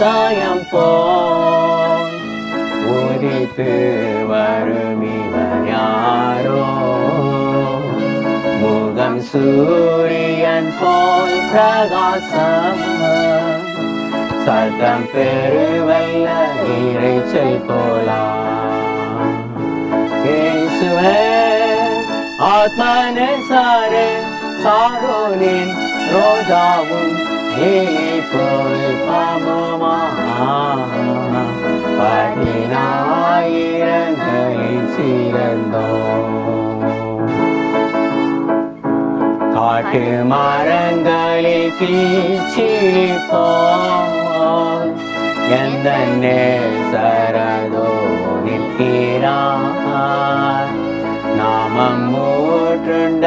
ஆதாயம் போரித்து வரும் இவர் யாரோ? முகம் சூரியன் போல் பிரகாசம். சத்தம் பெருவல்ல இறைச்சல் போலா ஆத்மனே சாரே சாரோனின் ரோஜாவும் பதினாயிரங்களில் சிறந்தோம். காட்டு மரங்களில் கீழ்ச்சிப்போம் எந்த நேசரதோ நிற்கிறார் நாமம் மூற்றுண்ட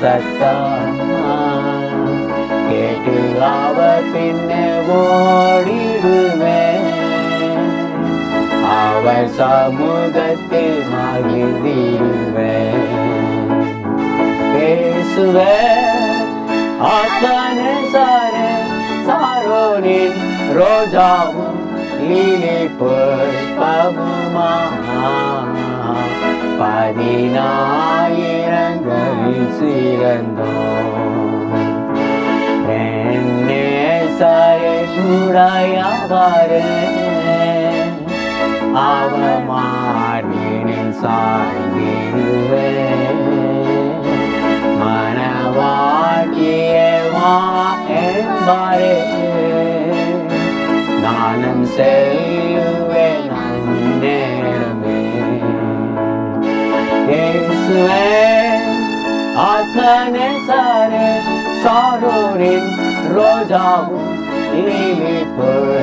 சத்தம் கேட்டு அவர் பின்னே ஓடிடுவேன் அவர் சமூகத்தில் மகிழ்ந்திடுவேன் பேசுவேன் ஆத்மனே சாரே சாரோனின் ரோஜாவும் லீலி புஷ்பமுமா பதினாயிரங்களில் சிறந்தோம் சாரே சூடாயாவாரே அவமானினில் சாய்ந்திடுவேன் மனவாக்கிய என்பாரே நானும் செல்லுவேன் அந்நேரமே ஆத்மனே சாரே சாரோரின் ரோஜாவும் லீலி புஷ்பமுமா